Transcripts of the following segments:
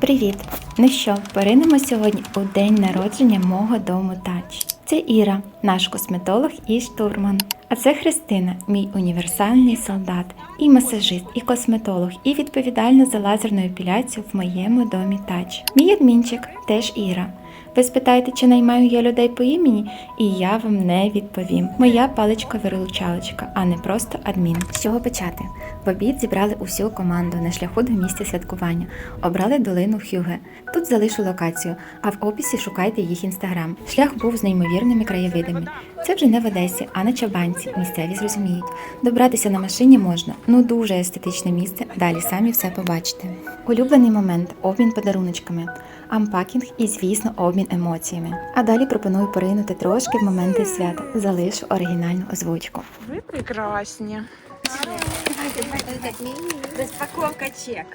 Привіт! Ну що, поринемо сьогодні у день народження мого дому Тач. Це Іра, наш косметолог і штурман. А це Христина, мій універсальний солдат, і масажист, і косметолог, і відповідальна за лазерну епіляцію в моєму домі Тач. Мій адмінчик теж Іра. Ви спитаєте, чи наймаю я людей по імені, і я вам не відповім. Моя паличка-виручалочка, а не просто адмін. З чого почати? В обід зібрали усю команду на шляху до місця святкування. Обрали долину Хюге. Тут залишу локацію, а в описі шукайте їх інстаграм. Шлях був з неймовірними краєвидами. Це вже не в Одесі, а на Чабанці. Місцеві зрозуміють. Добратися на машині можна. Ну дуже естетичне місце. Далі самі все побачите. Улюблений момент обмін подаруночками, ампакінг і, звісно, обмін емоціями. А далі пропоную поринути трошки в моменти свята. Залишу оригінальну озвучку. Ви прекрасні. Розпаковка чек.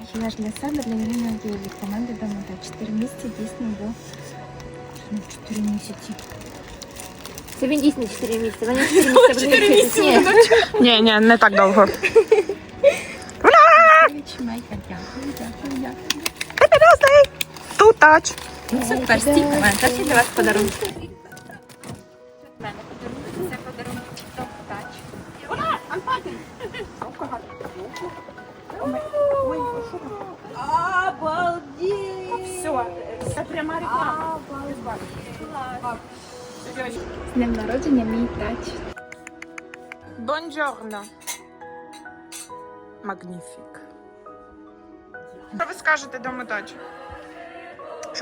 Макіяж для себе, для Ірини Надії від команди Домота. 4 місяці дійсно до 4 місяці. Це він дійсно 4 місяці. Вони 4 місяці вчитись. Ні. Ні, ні, не так довго. Чимайка, дякую, дякую, дякую. Ту тач. Супер, стійка мене. Це ще для вас подарунок. Це подарунок TikTok Touch. Все, це пряма реклама. З днем народження мій тач. Бонджорно. Магніфік. Що ви скажете дому тач?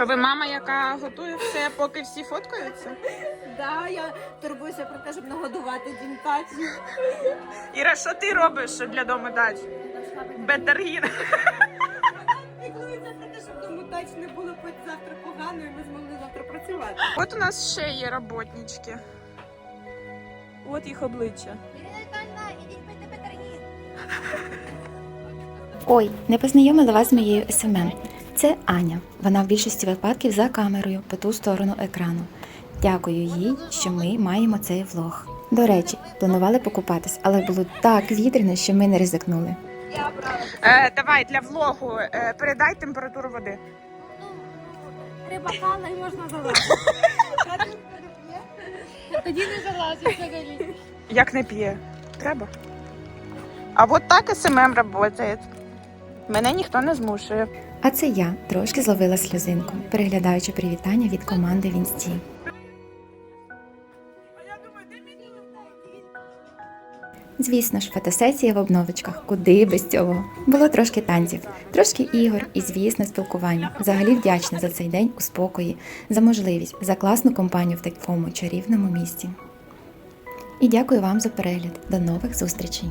Що ви мама, яка готує все, поки всі фоткаються? Да, я турбуюся про те, щоб нагодувати дімтач. Іра, що ти робиш для дому тач? Бетергін. Піклуюся про те, щоб тому тач не було хоч завтра погано, і ми змогли завтра працювати. От у нас ще є роботнички. От їх обличчя. Ой, не познайомила вас з моєю СММ. Це Аня. Вона в більшості випадків за камерою по ту сторону екрану. Дякую їй, що ми маємо цей влог. До речі, планували покупатись, але було так вітряно, що ми не ризикнули. Е, давай для влогу е, передай температуру води. Риба пала і можна залазити. Тоді не залазить взагалі. Як не п'є? Треба. А от так СММ працює. Мене ніхто не змушує. А це я трошки зловила сльозинку, переглядаючи привітання від команди в інсті. Звісно ж, фотосесія в обновочках. Куди без цього? Було трошки танців, трошки ігор і, звісно, спілкування. Взагалі вдячна за цей день у спокої, за можливість, за класну компанію в такому чарівному місті. І дякую вам за перегляд. До нових зустрічей!